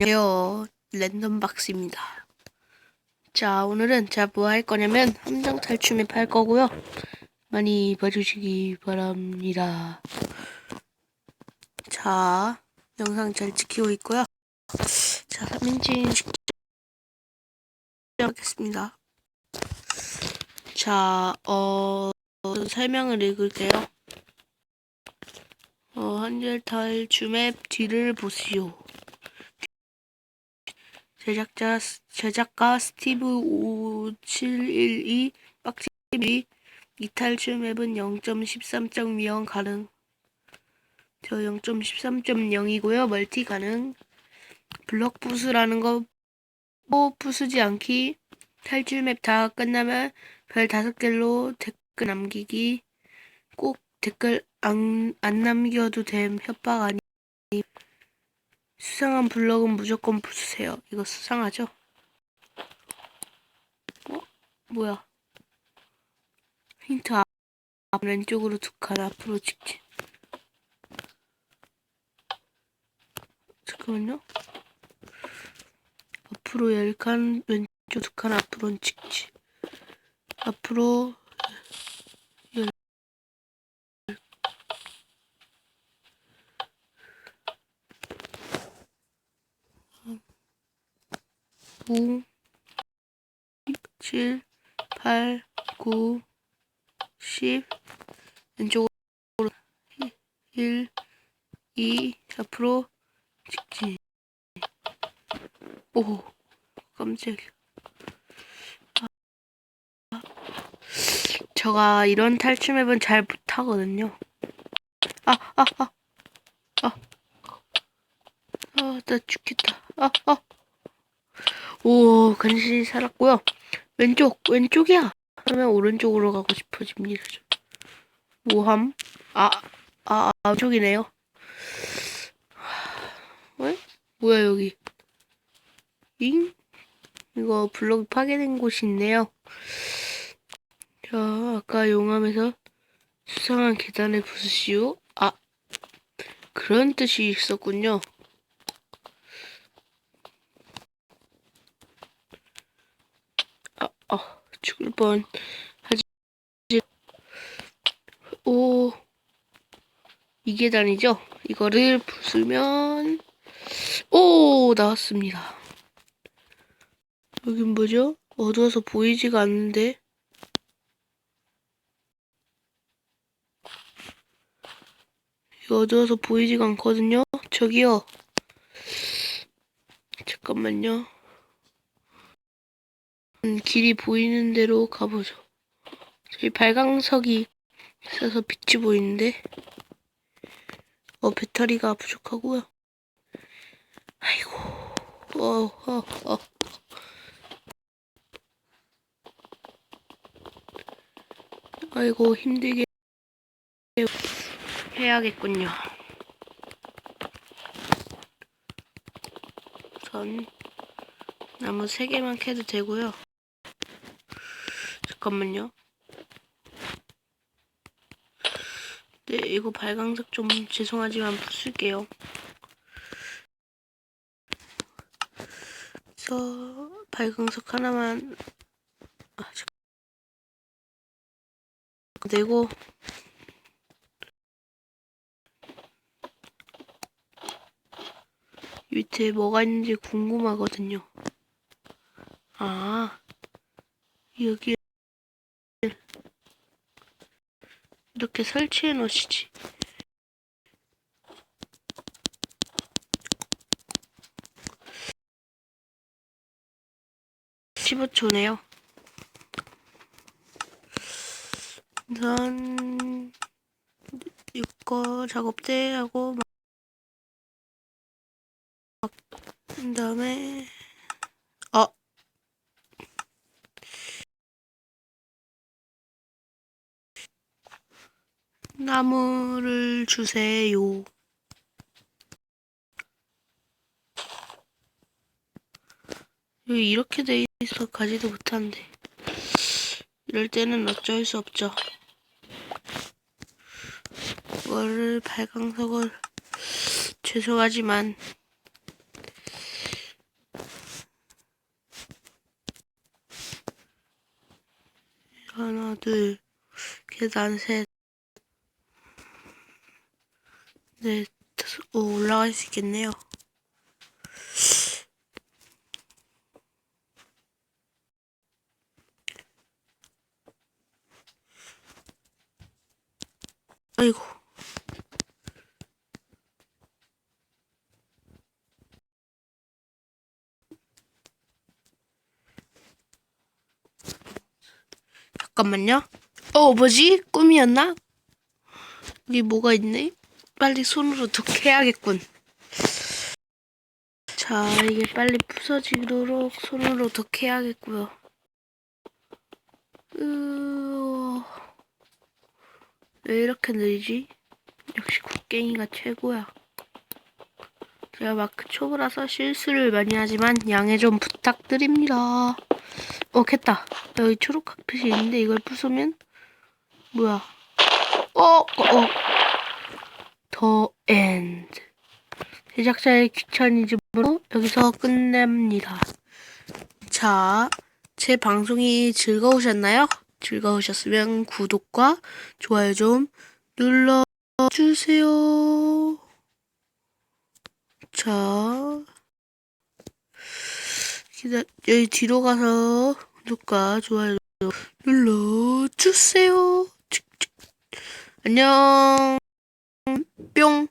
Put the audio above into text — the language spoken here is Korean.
안녕하세요. 랜덤박스입니다. 자, 오늘은 제가 뭐 할 거냐면 함정 탈출 맵 할 거고요. 많이 봐주시기 바랍니다. 자, 영상 잘 찍히고 있고요. 자, 3인칭 시작하겠습니다. 자, 어, 설명을 읽을게요. 어, 한절 탈출 맵 뒤를 보시오. 제작자 제작가 스티브 5712 빡치비 이탈출 맵은 0.13.0 가능. 저 0.13.0이고요. 멀티 가능. 블럭 부수라는 거 뭐 부수지 않기. 탈출 맵 다 끝나면 별 다섯 개로 댓글 남기기. 꼭 댓글 안, 안 남겨도 됨. 협박 아니 수상한 블럭은 무조건 부수세요. 이거 수상하죠? 어? 뭐야? 힌트 앞, 앞 왼쪽으로 두 칸 앞으로 직진. 잠깐만요. 앞으로 열 칸, 왼쪽 두 칸 앞으로는 직진. 앞으로 9, 7, 8, 9, 10 왼쪽으로 1, 2 앞으로 직진 오 깜짝이야 아, 제가 이런 탈출 맵은 잘 못하거든요. 아 아 아아아나 아, 아, 아. 아. 아 죽겠다. 아아 아. 오, 간신히 살았고요. 왼쪽, 왼쪽이야. 그러면 오른쪽으로 가고 싶어집니다. 모함. 아, 아, 아, 왼쪽이네요. 왜? 뭐야, 여기. 잉? 이거 블록이 파괴된 곳이 있네요. 자, 아까 용암에서 수상한 계단을 부수시오. 아, 그런 뜻이 있었군요. 어, 죽을 뻔 하지. 오, 이게 단이죠? 이거를 부수면, 오, 나왔습니다. 여긴 뭐죠? 어두워서 보이지가 않는데. 어두워서 보이지가 않거든요? 저기요. 잠깐만요. 음, 길이 보이는 대로 가보죠. 저기 발광석이 있어서 빛이 보이는데, 어, 배터리가 부족하고요. 아이고, 어, 어, 어. 아이고, 힘들게 해야겠군요. 우선, 나무 3개만 캐도 되고요. 잠깐만요. 네, 이거 발광석 좀 죄송하지만 부술게요. 그래서 발광석 하나만 아. 내고 밑에 뭐가 있는지 궁금하거든요. 아, 여기 이렇게 설치해 놓으시지. (15초네요) 우선 이거 작업대 하고 막 그다음에 나무를 주세요. 이렇게 돼 있어 가지도 못한데 이럴 때는 어쩔 수 없죠. 월 발광석을 죄송하지만 하나 둘 계단 셋 오, 올라갈 수 있겠네요. 아이고. 잠깐만요. 어, 뭐지? 꿈이었나? 여기 뭐가 있네? 빨리 손으로 독해야겠군. 자, 이게 빨리 부서지도록 손으로 독해야겠고요. 으... 왜 이렇게 느리지? 역시 곡괭이가 최고야. 제가 마크 초보라서 실수를 많이 하지만 양해 좀 부탁드립니다. 어, 겠다. 여기 초록 카펫이 있는데 이걸 부수면 뭐야? 어, 어, 어. 더 엔드. 제작자의 귀차니즘으로 여기서 끝냅니다. 자, 제 방송이 즐거우셨나요? 즐거우셨으면 구독과 좋아요 좀 눌러주세요. 자, 기다, 여기 뒤로 가서 구독과 좋아요 눌러주세요. 안녕. 뿅.